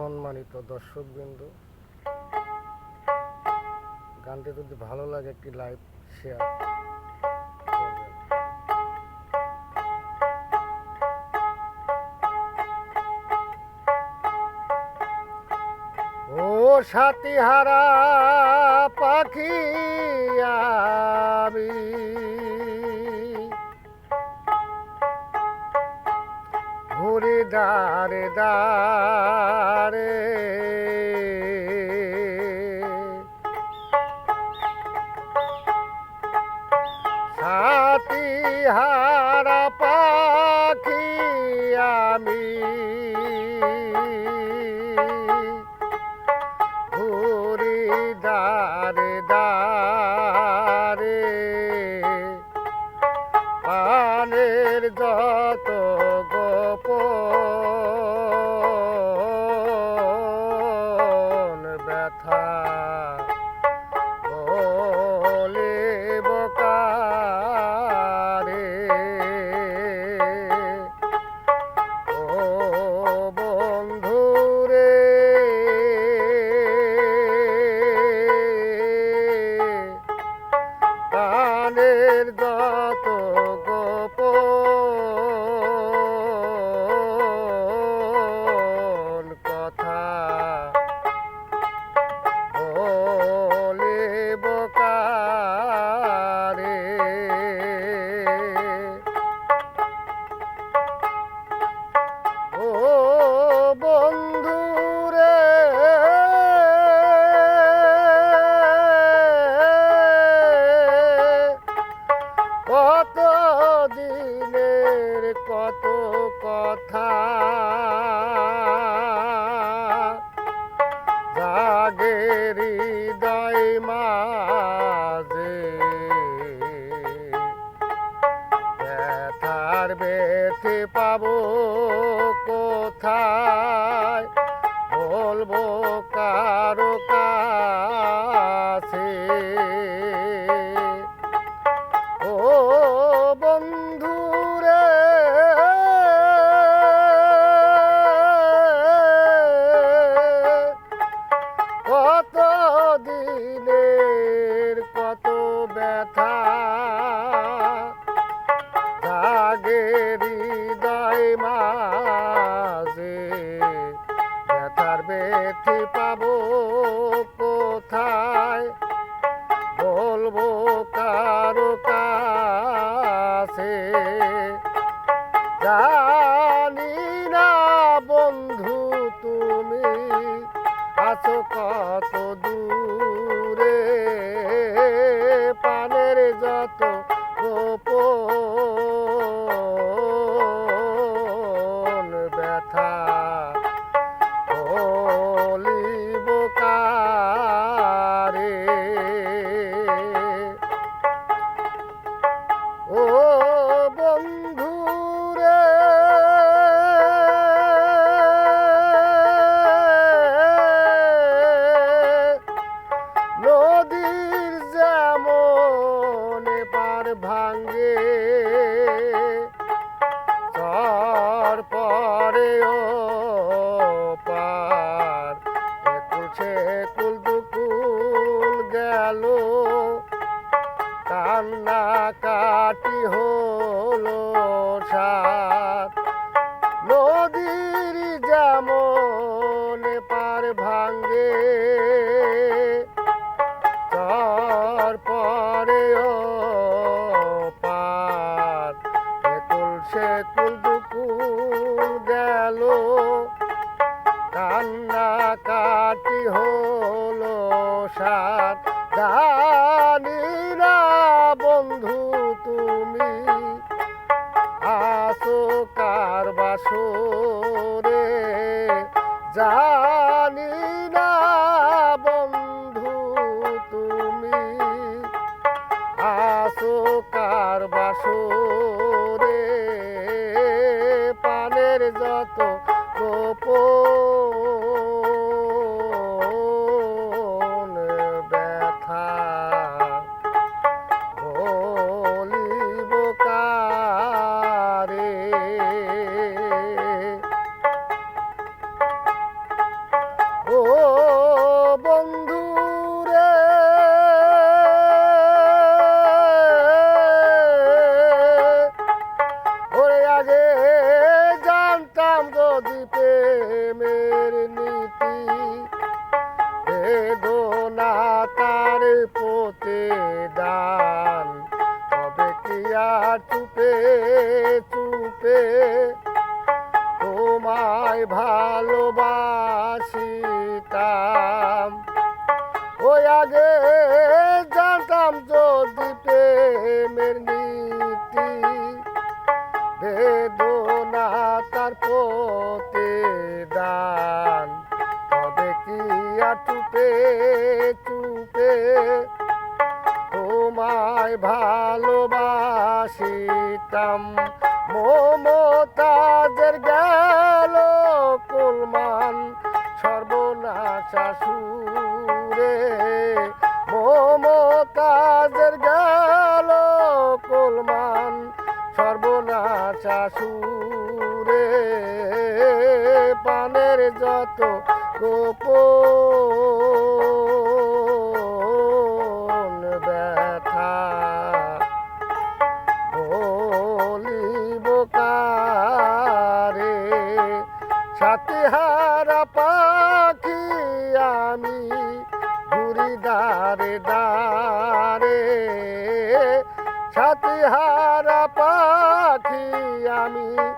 সম্মানিত দর্শকবৃন্দ গানটি যদি ভালো লাগে একটি লাইভ শেয়ার ও সাথী হারা পাখি আমি ঘুরে দাঁড়ে দাঁড়ে সাথী হারা পাখি আমি। দাঁড়ে পানের যত পাবো কোথায়? বলব দুকুল গেল। কান্না কাটি হলো সাত জানি না বন্ধু তুমি। আসো কার বাসরে, জানি না বন্ধু তুমি। আসো কার বাসরে যত গোপন দান। তবে কি আর চুপে চুপে? তোমায় ভালোবাসিতাম। ওই আগে জানতাম যদি প্রেমের নীতি। বেদনা তার পোতে দান। তবে কি আর চুপে চুপে? তোমায় ভালোবাসিতাম। মমতাজের গেল কুলমান, সর্বনাশা সুরে মমতাজের গেল কুলমান, সর্বনাশা সুরে পানের যত গোপন সাথীহারা পাখি আমি ঘুরি দারে। দারে পাখি আমি